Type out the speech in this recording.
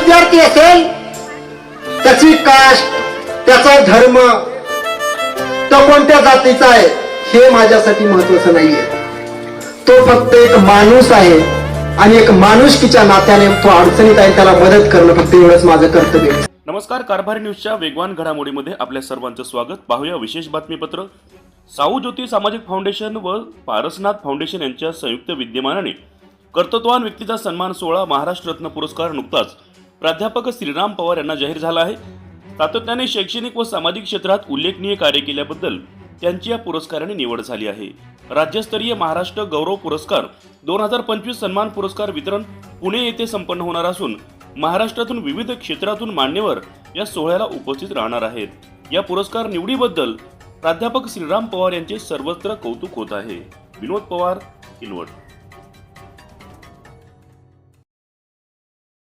विद्यार्थी असेल त्याची कास्ट त्याचा धर्म तो कोणत्या जातीचा आहे हे माझ्यासाठी महत्वाचं नाहीये. तो फक्त एक माणूस आहे आणि एक माणुसकीच्या नात्याने तो अडचणीत आहे त्याला मदत करणं फक्त एवढंच माझं कर्तव्य नमस्कार कारभार न्यूजच्या वेगवान घडामोडीमध्ये आपल्या सर्वांचं स्वागत. पाहूया विशेष बातमीपत्र. साऊ ज्योती सामाजिक फाउंडेशन व पारसनाथ फाउंडेशन यांच्या संयुक्त विद्यमानाने कर्तृत्वान व्यक्तीचा सन्मान सोहळा महाराष्ट्र रत्न पुरस्कार नुकताच प्राध्यापक श्रीराम पवार यांना जाहीर झाला आहे. सातत्याने शैक्षणिक व सामाजिक क्षेत्रात उल्लेखनीय कार्य केल्याबद्दल त्यांची या पुरस्काराने निवड झाली आहे. राज्यस्तरीय महाराष्ट्र गौरव पुरस्कार दोन हजार पंचवीस सन्मान पुरस्कार वितरण पुणे येथे संपन्न होणार असून महाराष्ट्रातून विविध क्षेत्रातून मान्यवर या सोहळ्याला उपस्थित राहणार आहेत. या पुरस्कार निवडीबद्दल प्राध्यापक श्रीराम पवार यांचे सर्वत्र कौतुक होत आहे. विनोद पवार किनवट